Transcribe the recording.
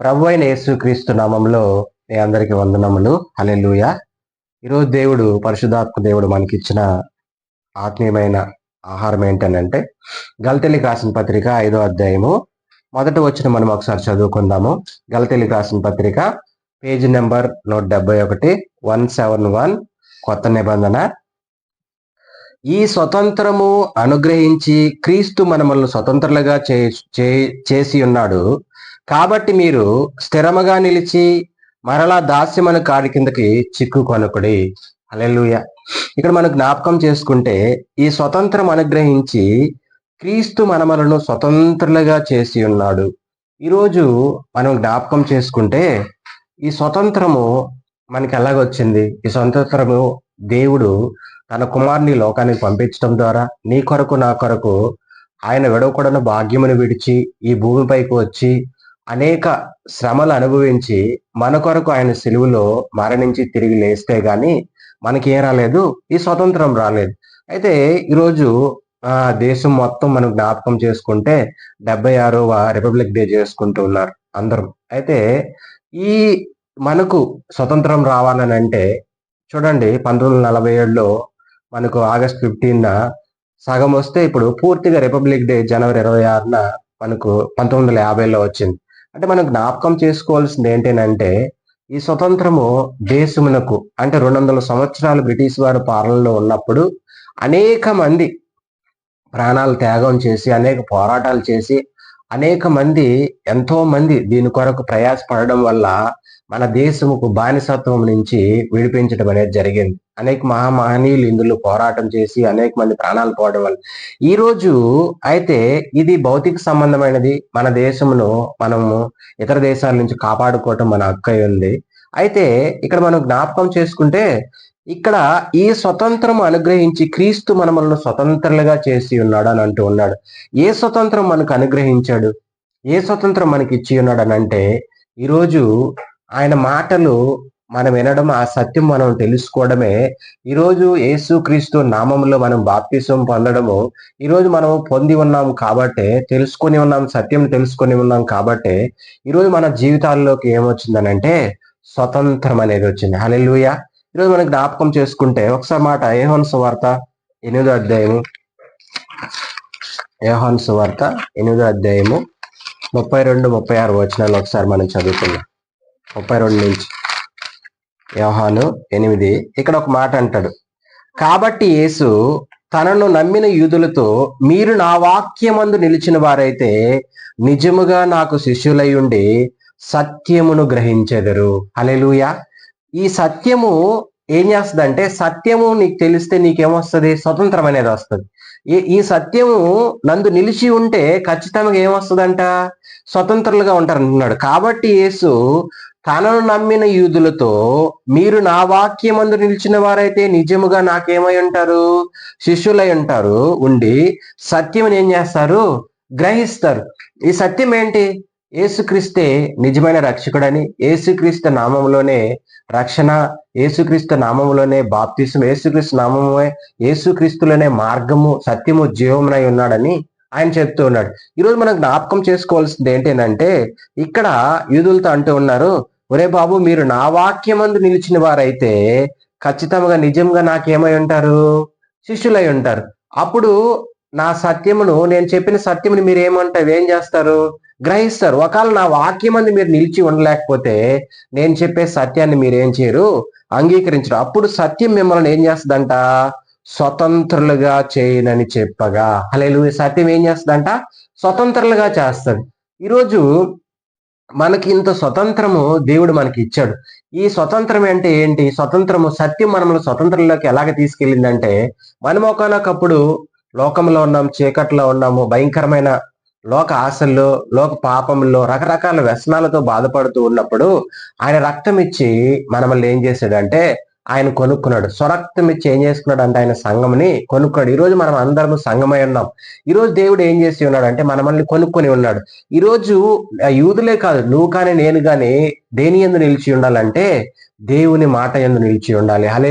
ప్రభు అయిన యేసుక్రీస్తు నామంలో మీ అందరికి వందనములు. హలెలుయ ఈరోజు దేవుడు పరిశుధాత్మ దేవుడు మనకిచ్చిన ఆత్మీయమైన ఆహారం ఏంటనంటే గలతెలికి రాసిన పత్రిక ఐదో అధ్యాయము. మొదట వచ్చిన మనం ఒకసారి చదువుకుందాము. గలతెలికి రాసిన పత్రిక పేజీ నెంబర్ నూట డెబ్బై ఒకటి వన్ సెవెన్ వన్ కొత్త నిబంధన. ఈ స్వతంత్రము అనుగ్రహించి క్రీస్తు మనమల్ని స్వతంత్రులుగా చేసి ఉన్నాడు. కాబట్టి మీరు స్థిరముగా నిలిచి మరలా దాస్యమను కాడి కిందకి చిక్కు కొనుకుడి. అలెలుయ ఇక్కడ మనం జ్ఞాపకం చేసుకుంటే ఈ స్వతంత్రం అనుగ్రహించి క్రీస్తు మనమలను స్వతంత్రులుగా చేసి ఉన్నాడు. ఈరోజు మనం జ్ఞాపకం చేసుకుంటే ఈ స్వతంత్రము మనకి ఎలాగొచ్చింది? ఈ స్వతంత్రము దేవుడు తన కుమార్ని లోకానికి పంపించడం ద్వారా నీ కొరకు నా కొరకు ఆయన విడవకూడని భాగ్యమును విడిచి ఈ భూమిపైకి వచ్చి అనేక శ్రమలు అనుభవించి మన కొరకు ఆయన సెలువులో మరణించి తిరిగి లేస్తే గాని మనకి ఏం రాలేదు ఈ స్వతంత్రం రాలేదు. అయితే ఈరోజు ఆ దేశం మొత్తం మనం జ్ఞాపకం చేసుకుంటే డెబ్బై ఆరవ రిపబ్లిక్ డే చేసుకుంటూ ఉన్నారు అందరం. అయితే ఈ మనకు స్వతంత్రం రావాలని అంటే చూడండి పంతొమ్మిది వందల నలభై ఏడులో మనకు ఆగస్ట్ ఫిఫ్టీన్ సగం వస్తే ఇప్పుడు పూర్తిగా రిపబ్లిక్ డే జనవరి ఇరవై ఆరున మనకు పంతొమ్మిది వందల యాభైలో వచ్చింది. అంటే మనం జ్ఞాపకం చేసుకోవాల్సింది ఏంటంటే ఈ స్వతంత్రము దేశమునకు అంటే రెండు వందల సంవత్సరాలు బ్రిటిష్ వారు పాలనలో ఉన్నప్పుడు అనేక మంది ప్రాణాలు త్యాగం చేసి అనేక పోరాటాలు చేసి అనేక మంది ఎంతో మంది దీని కొరకు ప్రయాసపడడం వల్ల మన దేశముకు బానిసత్వం నుంచి విడిపించడం అనేది జరిగింది. అనేక మహామహనీయులు ఇందులో పోరాటం చేసి అనేక మంది ప్రాణాలు పోవడం వల్ల. ఈ రోజు అయితే ఇది భౌతిక సంబంధమైనది. మన దేశమును మనము ఇతర దేశాల నుంచి కాపాడుకోవటం మన హక్కు ఉంది. అయితే ఇక్కడ మనం జ్ఞాపకం చేసుకుంటే ఇక్కడ ఈ స్వతంత్రం అనుగ్రహించి క్రీస్తు మనమలను స్వతంత్రులుగా చేసి ఉన్నాడు అని అంటూ ఉన్నాడు. ఏ స్వతంత్రం మనకు అనుగ్రహించాడు? ఏ స్వతంత్రం మనకి ఇచ్చి ఉన్నాడు అని అంటే ఈరోజు ఆయన మాటలు మనం వినడం ఆ సత్యం మనం తెలుసుకోవడమే. ఈరోజు యేసుక్రీస్తు నామంలో మనం బాప్తిసం పొందడము ఈరోజు మనం పొంది ఉన్నాం కాబట్టే తెలుసుకొని ఉన్నాం సత్యం తెలుసుకొని ఉన్నాం కాబట్టే ఈరోజు మన జీవితాల్లోకి ఏమొచ్చిందనంటే స్వతంత్రం అనేది వచ్చింది. హలెలుయ ఈరోజు మనం జ్ఞాపకం చేసుకుంటే ఒకసారి మాట ఏహోన్ సువార్త ఎనిమిదో అధ్యాయము. ఏహోన్ సువార్త ఎనిమిదో అధ్యాయము ముప్పై రెండు ముప్పై ఆరు వచనాలు ఒకసారి మనం చదువుకున్నాం ముప్పై రెండు నుంచి. వ్యవహాను ఎనిమిది. ఇక్కడ ఒక మాట అంటాడు. కాబట్టి యేసు తనను నమ్మిన యూదులతో మీరు నా వాక్యమందు నిలిచిన వారైతే నిజముగా నాకు శిష్యులై ఉండి సత్యమును గ్రహించెదరు. అలెలుయ ఈ సత్యము ఏం చేస్తుంది అంటే సత్యము నీకు తెలిస్తే నీకేమొస్తుంది? స్వతంత్రం అనేది వస్తుంది ఈ సత్యము నందు నిలిచి ఉంటే ఖచ్చితంగా ఏమొస్తుందంట? స్వతంత్రులుగా ఉంటారు కాబట్టి యేసు తనను నమ్మిన యూదులతో మీరు నా వాక్యమందు నిలిచిన వారైతే నిజముగా నాకేమై ఉంటారు? శిష్యులై ఉంటారు. ఉండి సత్యం ఏం చేస్తారు? గ్రహిస్తారు. ఈ సత్యం ఏంటి? ఏసుక్రీస్తే నిజమైన రక్షకుడని ఏసుక్రీస్తు నామంలోనే రక్షణ ఏసుక్రీస్తు నామంలోనే బాప్తిసం ఏసుక్రీస్తు నామమే ఏసుక్రీస్తులోనే మార్గము సత్యము జీవమునై ఉన్నాడని ఆయన చెప్తూ ఉన్నాడు. ఈరోజు మనం జ్ఞాపకం చేసుకోవాల్సింది ఏంటంటే ఇక్కడ యూదులతో అంటూ ఉన్నారు ఒరే బాబు మీరు నా వాక్యమందు నిలిచిన వారైతే ఖచ్చితంగా నిజంగా నాకేమై ఉంటారు? శిష్యులై ఉంటారు. అప్పుడు నా సత్యమును నేను చెప్పిన సత్యముని మీరు ఏమంటారు ఏం చేస్తారు? గ్రహిస్తారు. ఒకవేళ నా వాక్యమంది మీరు నిలిచి ఉండలేకపోతే నేను చెప్పే సత్యాన్ని మీరు ఏం చేయరు? అంగీకరించరు. అప్పుడు సత్యం మిమ్మల్ని ఏం చేస్తుందంట? స్వతంత్రులుగా చేయనని చెప్పగా. అలా సత్యం ఏం చేస్తుందంట? స్వతంత్రులుగా చేస్తుంది. ఈరోజు మనకి ఇంత స్వతంత్రము దేవుడు మనకి ఇచ్చాడు ఈ స్వతంత్రం అంటే ఏంటి? స్వతంత్రము సత్యం మనల్ని స్వతంత్రంలోకి ఎలాగ తీసుకెళ్ళిందంటే మనం ఒకనొకప్పుడు లోకంలో ఉన్నాం చీకట్లో ఉన్నాము భయంకరమైన లోక ఆశల్లో లోక పాపంలో రకరకాల వ్యసనాలతో బాధపడుతూ ఉన్నప్పుడు ఆయన రక్తం ఇచ్చి మనల్ని ఏం చేశాడంటే ఆయన కొనుక్కున్నాడు. స్వరక్తం ఇచ్చి ఏం చేసుకున్నాడు అంటే ఆయన సంఘంని కొనుక్కున్నాడు. ఈరోజు మనం అందరం సంఘమై ఉన్నాం. ఈరోజు దేవుడు ఏం చేసి ఉన్నాడు అంటే మనల్ని కొనుక్కొని ఉన్నాడు. ఈరోజు యూదులే కాదు నువ్వు కానీ నేను కానీ దేని ఎందు నిలిచి ఉండాలంటే దేవుని మాట ఎందు నిలిచి ఉండాలి. హలే